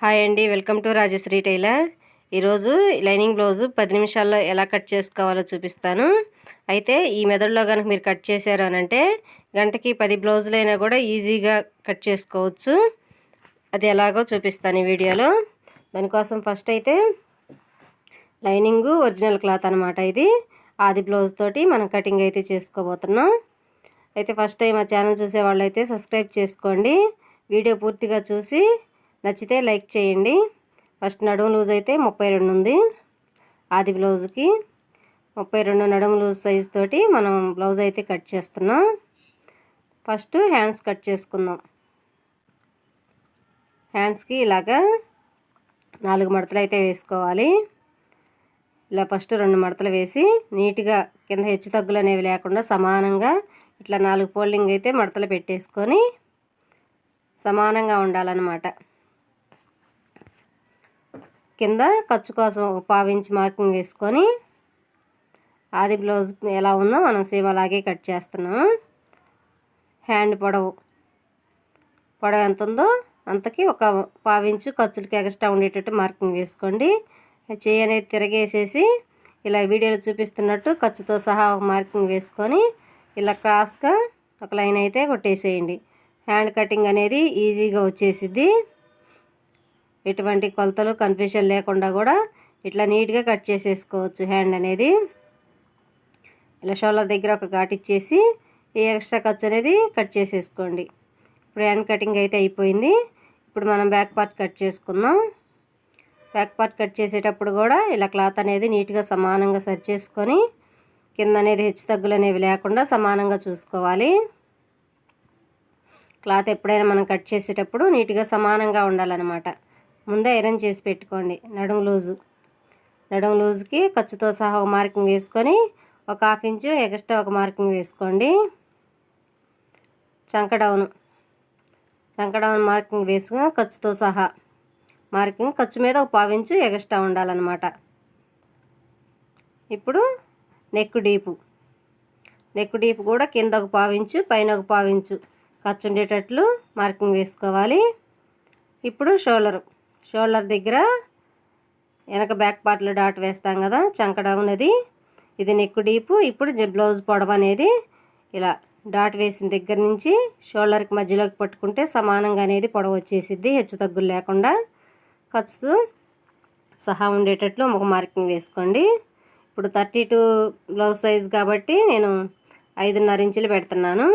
Hi అండి welcome to Rajshri tailor. ఈరోజు lining blouse పది నిమిషాల్లో ఎలా కట్ చేసుకోవాలో చూపిస్తాను. అయితే ఈ మెథడ్లో కనుక మీరు కట్ చేశారు అని అంటే గంటకి పది బ్లౌజులైనా కూడా ఈజీగా కట్ చేసుకోవచ్చు. అది ఎలాగో చూపిస్తాను ఈ వీడియోలో. దానికోసం ఫస్ట్ అయితే లైనింగు ఒరిజినల్ క్లాత్ అనమాట ఇది. ఆది బ్లౌజ్ తోటి మనం కటింగ్ అయితే చేసుకోబోతున్నాం. అయితే ఫస్ట్ టైం మా ఛానల్ చూసే వాళ్ళైతే సబ్స్క్రైబ్ చేసుకోండి. వీడియో పూర్తిగా చూసి నచ్చితే లైక్ చేయండి. ఫస్ట్ నడుము లూజ్ అయితే ముప్పై రెండు ఉంది. ఆది బ్లౌజ్కి ముప్పై రెండు నడుము లూజ్ సైజ్ తోటి మనం బ్లౌజ్ అయితే కట్ చేస్తున్నాం. ఫస్ట్ హ్యాండ్స్ కట్ చేసుకుందాం. హ్యాండ్స్కి ఇలాగా నాలుగు మడతలు అయితే వేసుకోవాలి. ఇలా ఫస్ట్ రెండు మడతలు వేసి నీట్గా కింద హెచ్చు తగ్గులు అనేవి లేకుండా సమానంగా ఇట్లా నాలుగు ఫోల్డింగ్ అయితే మడతలు పెట్టేసుకొని సమానంగా ఉండాలన్నమాట. కింద ఖర్చు కోసం ఒక పావించి మార్కింగ్ వేసుకొని ఆది బ్లౌజ్ ఎలా ఉందో మనం సేమ్ అలాగే కట్ చేస్తున్నాం హ్యాండ్ పొడవు పొడవు ఎంత ఉందో అంతకి ఒక పావించు ఖర్చులకి ఎక్స్ట్రా ఉండేటట్టు మార్కింగ్ వేసుకోండి. చేయి అనేది తిరగేసేసి ఇలా వీడియోలో చూపిస్తున్నట్టు ఖర్చుతో సహా ఒక మార్కింగ్ వేసుకొని ఇలా క్రాస్గా ఒక లైన్ అయితే కొట్టేసేయండి. హ్యాండ్ కటింగ్ అనేది ఈజీగా వచ్చేసిద్ది. ఎటువంటి కొలతలు కన్ఫ్యూషన్ లేకుండా కూడా ఇట్లా నీట్గా కట్ చేసేసుకోవచ్చు హ్యాండ్ అనేది. ఇలా షోల్డర్ దగ్గర ఒక ఘాట్ ఇచ్చేసి ఈ ఎక్స్ట్రా ఖర్చు అనేది కట్ చేసేసుకోండి. ఇప్పుడు హ్యాండ్ కటింగ్ అయితే అయిపోయింది. ఇప్పుడు మనం బ్యాక్ పార్ట్ కట్ చేసుకుందాం. బ్యాక్ పార్ట్ కట్ చేసేటప్పుడు కూడా ఇలా క్లాత్ అనేది నీట్గా సమానంగా సరి చేసుకొని కింద అనేది హెచ్చు తగ్గులు అనేవి లేకుండా సమానంగా చూసుకోవాలి. క్లాత్ ఎప్పుడైనా మనం కట్ చేసేటప్పుడు నీట్గా సమానంగా ఉండాలన్నమాట. ముందే ఐరన్ చేసి పెట్టుకోండి. నడుము లూజు. నడుము లూజుకి ఖర్చుతో సహా ఒక మార్కింగ్ వేసుకొని ఒక హాఫ్ ఇంచు ఎక్స్ట్రా ఒక మార్కింగ్ వేసుకోండి. చంక చంకడౌన్ చంక డౌన్ మార్కింగ్ వేసుకుని ఖర్చుతో సహా మార్కింగ్ ఖర్చు మీద ఒక పావించు ఎక్స్ట్రా ఉండాలన్నమాట. ఇప్పుడు నెక్ డీపు. నెక్ డీప్ కూడా కింద ఒక పావించు పైన ఒక పావించు ఖర్చు ఉండేటట్లు మార్కింగ్ వేసుకోవాలి. ఇప్పుడు షోల్డర్. షోల్డర్ దగ్గర వెనక బ్యాక్ పార్ట్లో డాట్ వేస్తాం కదా చంకడ ఉన్నది ఇది నెక్ డీపు ఇప్పుడు బ్లౌజ్ పొడవు అనేది ఇలా డాట్ వేసిన దగ్గర నుంచి షోల్డర్కి మధ్యలోకి పట్టుకుంటే సమానంగా అనేది పొడవు వచ్చేసిద్ది హెచ్చు తగ్గులు లేకుండా. ఖర్చుతో సహా ఉండేటట్లు ఒక మార్కింగ్ వేసుకోండి. ఇప్పుడు థర్టీ టూ బ్లౌజ్ సైజ్ కాబట్టి నేను ఐదున్నర ఇంచులు పెడుతున్నాను.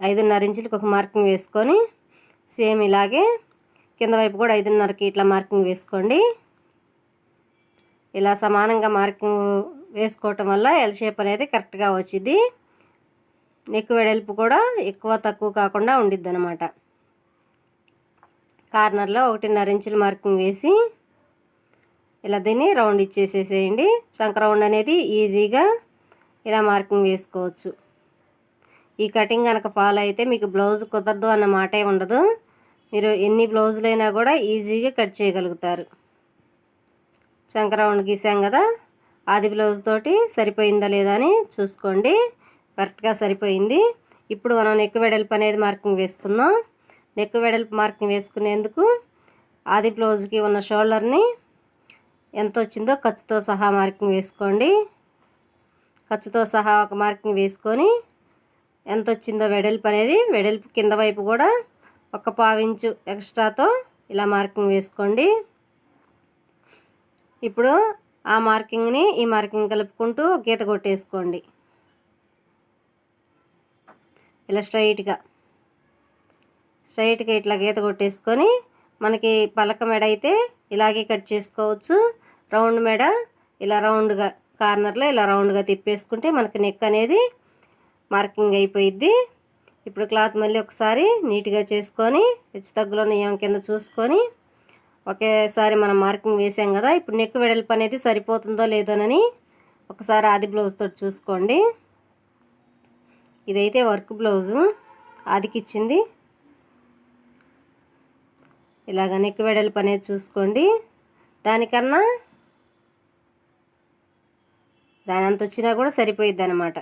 ఐదున్నర ఇంచులకు ఒక మార్కింగ్ వేసుకొని సేమ్ ఇలాగే కింద వైపు కూడా ఐదున్నరకి ఇట్లా మార్కింగ్ వేసుకోండి. ఇలా సమానంగా మార్కింగ్ వేసుకోవటం వల్ల ఎల్ షేప్ అనేది కరెక్ట్గా వచ్చింది నెక్ వెడల్పు కూడా ఎక్కువ తక్కువ కాకుండా ఉండిద్ది అనమాట కార్నర్లో ఒకటిన్నర ఇంచులు మార్కింగ్ వేసి ఇలా దీన్ని రౌండ్ ఇచ్చేసేసేయండి. చంక రౌండ్ అనేది ఈజీగా ఇలా మార్కింగ్ వేసుకోవచ్చు. ఈ కటింగ్ కనుక ఫాలో అయితే మీకు బ్లౌజ్ కుదరదు అన్న మాటే ఉండదు. మీరు ఎన్ని బ్లౌజులైనా కూడా ఈజీగా కట్ చేయగలుగుతారు. చంకరౌండ్ గీసాం కదా ఆది బ్లౌజ్ తోటి సరిపోయిందా లేదా అని చూసుకోండి. కరెక్ట్గా సరిపోయింది. ఇప్పుడు మనం నెక్ వెడల్పు అనేది మార్కింగ్ వేసుకుందాం. నెక్ వెడల్పు మార్కింగ్ వేసుకునేందుకు ఆది బ్లౌజ్కి ఉన్న షోల్డర్ని ఎంత వచ్చిందో ఖర్చుతో సహా మార్కింగ్ వేసుకోండి. ఖర్చుతో సహా ఒక మార్కింగ్ వేసుకొని ఎంత వచ్చిందో వెడల్పు అనేది వెడల్పు కింద వైపు కూడా ఒక పావించు ఎక్స్ట్రాతో ఇలా మార్కింగ్ వేసుకోండి. ఇప్పుడు ఆ మార్కింగ్ని ఈ మార్కింగ్ కలుపుకుంటూ గీత కొట్టేసుకోండి. ఇలా స్ట్రైట్గా స్ట్రైట్గా ఇట్లా గీత కొట్టేసుకొని మనకి పలక మెడ అయితే ఇలాగే కట్ చేసుకోవచ్చు. రౌండ్ మెడ ఇలా రౌండ్గా కార్నర్లో ఇలా రౌండ్గా తిప్పేసుకుంటే మనకి నెక్ అనేది మార్కింగ్ అయిపోయిద్ది. ఇప్పుడు క్లాత్ మళ్ళీ ఒకసారి నీట్గా చేసుకొని హెచ్చు తగ్గులో నెయ్యం కింద చూసుకొని ఒకేసారి మనం మార్కింగ్ వేసాం కదా ఇప్పుడు నెక్ వెడల్పు అనేది సరిపోతుందో లేదోనని ఒకసారి ఆది బ్లౌజ్తో తోటి చూసుకోండి. ఇదైతే వర్క్ బ్లౌజు ఆదికి ఇచ్చింది. ఇలాగ నెక్ వెడల్పు అనేది చూసుకోండి. దానికన్నా దాని అంత వచ్చినా కూడా సరిపోయిద్ది అనమాట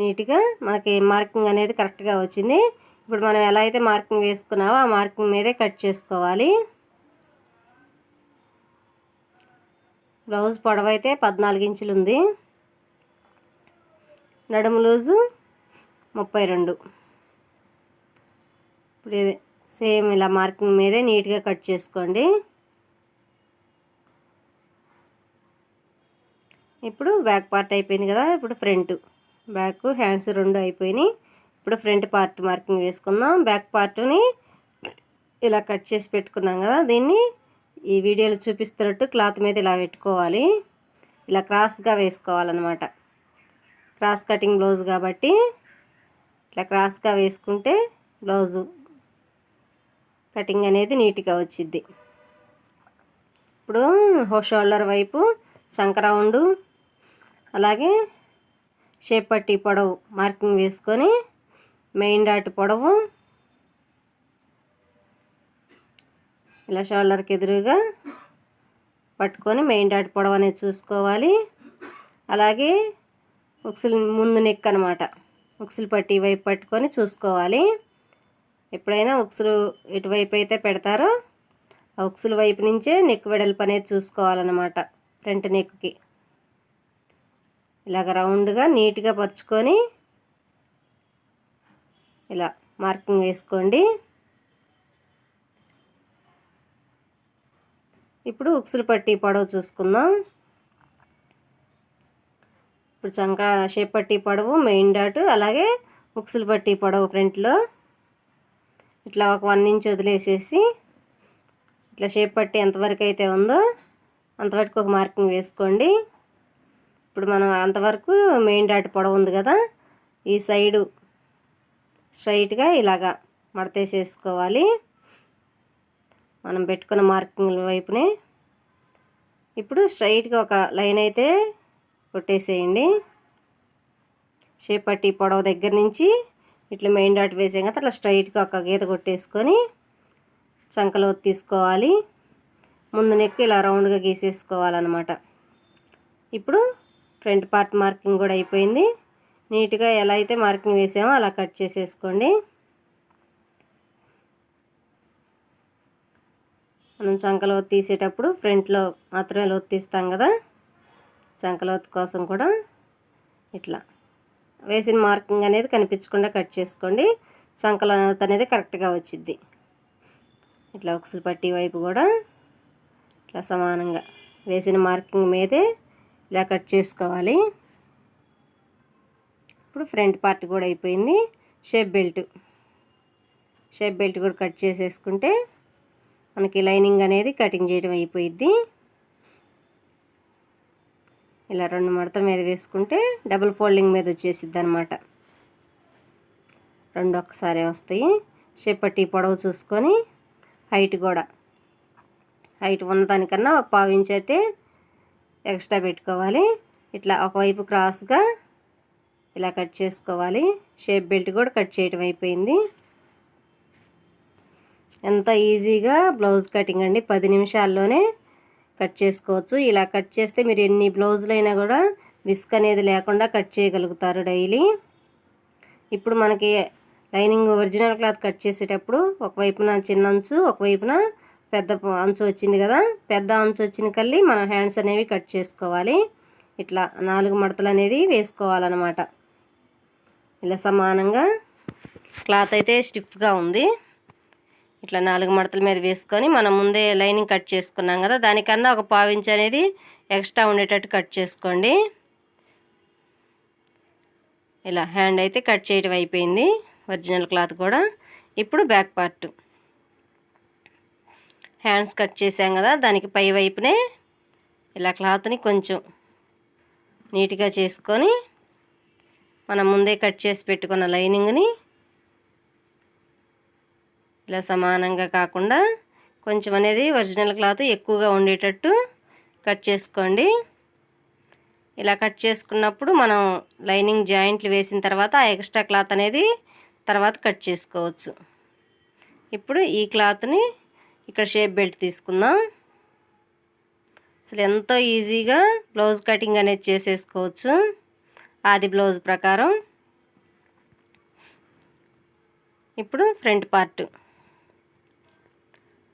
నీట్గా మనకి మార్కింగ్ అనేది కరెక్ట్గా వచ్చింది. ఇప్పుడు మనం ఎలా అయితే మార్కింగ్ వేసుకున్నామో ఆ మార్కింగ్ మీదే కట్ చేసుకోవాలి. బ్లౌజ్ పొడవైతే పద్నాలుగు ఇంచులు ఉంది. నడుము లూజు ముప్పై రెండు. ఇప్పుడు ఇది సేమ్ ఇలా మార్కింగ్ మీదే నీట్గా కట్ చేసుకోండి. ఇప్పుడు బ్యాక్ పార్ట్ అయిపోయింది కదా ఇప్పుడు ఫ్రంట్. బ్యాక్ హ్యాండ్స్ రెండు అయిపోయినాయి. ఇప్పుడు ఫ్రంట్ పార్ట్ మార్కింగ్ వేసుకుందాం. బ్యాక్ పార్ట్ని ఇలా కట్ చేసి పెట్టుకున్నాం కదా. దీన్ని ఈ వీడియోలో చూపిస్తున్నట్టు క్లాత్ మీద ఇలా పెట్టుకోవాలి. ఇలా క్రాస్గా వేసుకోవాలన్నమాట. క్రాస్ కటింగ్ బ్లౌజ్ కాబట్టి ఇట్లా క్రాస్గా వేసుకుంటే బ్లౌజు కటింగ్ అనేది నీట్గా వచ్చిద్ది. ఇప్పుడు షోల్డర్ వైపు చంక రౌండ్ అలాగే షేప్ పట్టి పొడవు మార్కింగ్ వేసుకొని మెయిన్ డాట్ పొడవు ఇలా షోల్డర్కి ఎదురుగా పట్టుకొని మెయిన్ డాట్ పొడవు అనేది చూసుకోవాలి. అలాగే ఉక్సులు ముందు నెక్ అనమాట ఉక్సులు పట్టి వైపు పట్టుకొని చూసుకోవాలి. ఎప్పుడైనా ఉక్సులు ఎటువైపు అయితే పెడతారో ఆ ఉక్సుల వైపు నుంచే నెక్ వెడల్పు అనేది చూసుకోవాలన్నమాట ఫ్రంట్ నెక్కి. ఇలాగ రౌండ్గా నీట్గా పరుచుకొని ఇలా మార్కింగ్ వేసుకోండి. ఇప్పుడు ఉక్సులు పట్టి పొడవు చూసుకుందాం. ఇప్పుడు చంక షేప్ పట్టి పొడవు మెయిన్ డాట్ అలాగే ఉక్సులు పట్టి పొడవు ఫ్రంట్లో. ఇట్లా ఒక వన్ ఇంచ్ వదిలేసేసి ఇట్లా షేప్ పట్టి ఎంతవరకు అయితే ఉందో అంతవరకు ఒక మార్కింగ్ వేసుకోండి. ఇప్పుడు మనం అంతవరకు మెయిన్ డాట్ పొడవు ఉంది కదా ఈ సైడు స్ట్రైట్గా ఇలాగా మడతేసేసుకోవాలి. మనం పెట్టుకున్న మార్కింగ్ వైపునే. ఇప్పుడు స్ట్రైట్గా ఒక లైన్ అయితే కొట్టేసేయండి. షేప్ పట్టి పొడవు దగ్గర నుంచి ఇట్లా మెయిన్ డాట్ వేసాం కదా అట్లా స్ట్రైట్గా ఒక గీత కొట్టేసుకొని చంకలో తీసుకోవాలి. ముందు నెక్కి ఇలా రౌండ్గా గీసేసుకోవాలన్నమాట. ఇప్పుడు ఫ్రంట్ పార్ట్ మార్కింగ్ కూడా అయిపోయింది. నీట్గా ఎలా అయితే మార్కింగ్ వేసామో అలా కట్ చేసేసుకోండి. మనం చంకలోత్ తీసేటప్పుడు ఫ్రంట్లో మాత్రమే లోతు తీస్తాం కదా. చంకలోత్ కోసం కూడా ఇట్లా. వేసిన మార్కింగ్ అనేది కనిపించకుండా కట్ చేసుకోండి. చంకలోత్ అనేది కరెక్ట్గా వచ్చిద్ది. ఇట్లా ఒకసారి పట్టి వైపు కూడా ఇట్లా సమానంగా వేసిన మార్కింగ్ మీదే ఇలా కట్ చేసుకోవాలి. ఇప్పుడు ఫ్రంట్ పార్ట్ కూడా అయిపోయింది. Shape belt. షేప్ బెల్ట్ కూడా కట్ చేసేసుకుంటే మనకి లైనింగ్ అనేది కటింగ్ చేయడం అయిపోయిద్ది. ఇలా రెండు మడతల మీద వేసుకుంటే డబుల్ ఫోల్డింగ్ మీద వచ్చేసిద్ది అనమాట రెండు ఒక్కసారి వస్తాయి. షేప్ పొడవు చూసుకొని హైట్ కూడా. హైట్ ఉన్నదానికన్నా ఒక పావించి అయితే ఎక్స్ట్రా పెట్టుకోవాలి. ఇట్లా ఒకవైపు క్రాస్గా ఇలా కట్ చేసుకోవాలి. షేప్ బెల్ట్ కూడా కట్ చేయటం అయిపోయింది. ఎంత ఈజీగా బ్లౌజ్ కటింగ్ అండి. పది నిమిషాల్లోనే కట్ చేసుకోవచ్చు. ఇలా కట్ చేస్తే మీరు ఎన్ని బ్లౌజులు అయినా కూడా విస్క్ అనేది లేకుండా కట్ చేయగలుగుతారు డైలీ. ఇప్పుడు మనకి లైనింగ్ ఒరిజినల్ క్లాత్ కట్ చేసేటప్పుడు ఒకవైపున చిన్న అంచు ఒకవైపున పెద్ద అంచు వచ్చింది కదా? పెద్ద అంచు వచ్చిన కల్లి మన హ్యాండ్స్ అనేవి కట్ చేసుకోవాలి. ఇట్లా నాలుగు మడతలు అనేది వేసుకోవాలన్నమాట. ఇలా సమానంగా క్లాత్ అయితే స్టిఫ్గా ఉంది. ఇట్లా నాలుగు మడతల మీద వేసుకొని మనం ముందే లైనింగ్ కట్ చేసుకున్నాం కదా? దానికన్నా ఒక పావించ్ అనేది ఎక్స్ట్రా ఉండేటట్టు కట్ చేసుకోండి. ఇలా హ్యాండ్ అయితే కట్ చేయడం అయిపోయింది. ఒరిజినల్ క్లాత్ కూడా. ఇప్పుడు బ్యాక్ పార్ట్. హ్యాండ్స్ కట్ చేసాం కదా దానికి పై వైపునే ఇలా క్లాత్ని కొంచెం నీట్గా చేసుకొని మనం ముందే కట్ చేసి పెట్టుకున్న లైనింగ్ని ఇలా సమానంగా కాకుండా కొంచెం అనేది ఒరిజినల్ క్లాత్ ఎక్కువగా ఉండేటట్టు కట్ చేసుకోండి. ఇలా కట్ చేసుకున్నప్పుడు మనం లైనింగ్ జాయింట్లు వేసిన తర్వాత ఆ ఎక్స్ట్రా క్లాత్ అనేది తర్వాత కట్ చేసుకోవచ్చు. ఇప్పుడు ఈ క్లాత్ని ఇక్కడ షేప్ బెల్ట్ తీసుకుందాం. అసలు ఎంతో ఈజీగా బ్లౌజ్ కటింగ్ అనేది చేసేసుకోవచ్చు. ఆది బ్లౌజ్ ప్రకారం. ఇప్పుడు ఫ్రంట్ పార్ట్.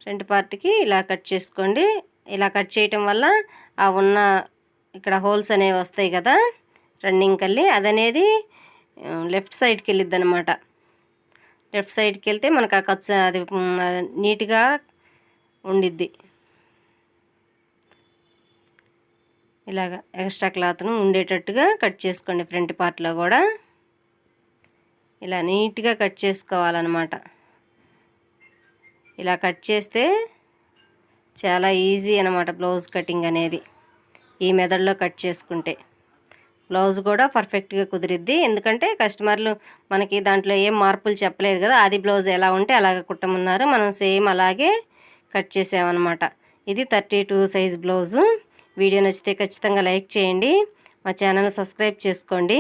ఫ్రంట్ పార్ట్కి ఇలా కట్ చేసుకోండి. ఇలా కట్ చేయటం వల్ల ఆ ఉన్న ఇక్కడ హోల్స్ అనేవి వస్తాయి కదా రన్నింగ్ కల్లి అదనేది లెఫ్ట్ సైడ్కి వెళ్ళిద్ది అనమాట లెఫ్ట్ సైడ్కి వెళ్తే మనకు ఆ కచ్చ అది నీట్గా ఉండిద్ది. ఇలాగ ఎక్స్ట్రా క్లాత్ను ఉండేటట్టుగా కట్ చేసుకోండి ఫ్రంట్ పార్ట్లో కూడా. ఇలా నీట్గా కట్ చేసుకోవాలన్నమాట. ఇలా కట్ చేస్తే చాలా ఈజీ అనమాట బ్లౌజ్ కటింగ్ అనేది. ఈ మెథడ్లో కట్ చేసుకుంటే. బ్లౌజ్ కూడా పర్ఫెక్ట్గా కుదిరిద్ది. ఎందుకంటే కస్టమర్లు మనకి దాంట్లో ఏం మార్పులు చెప్పలేదు కదా. అది బ్లౌజ్ ఎలా ఉంటే అలాగ కుట్టమన్నారు. మనం సేమ్ అలాగే కట్ చేసామన్నమాట. ఇది thirty two size blouse. Video నచ్చితే ఖచ్చితంగా లైక్ చేయండి. మా ఛానల్ సబ్స్క్రైబ్ చేసుకోండి.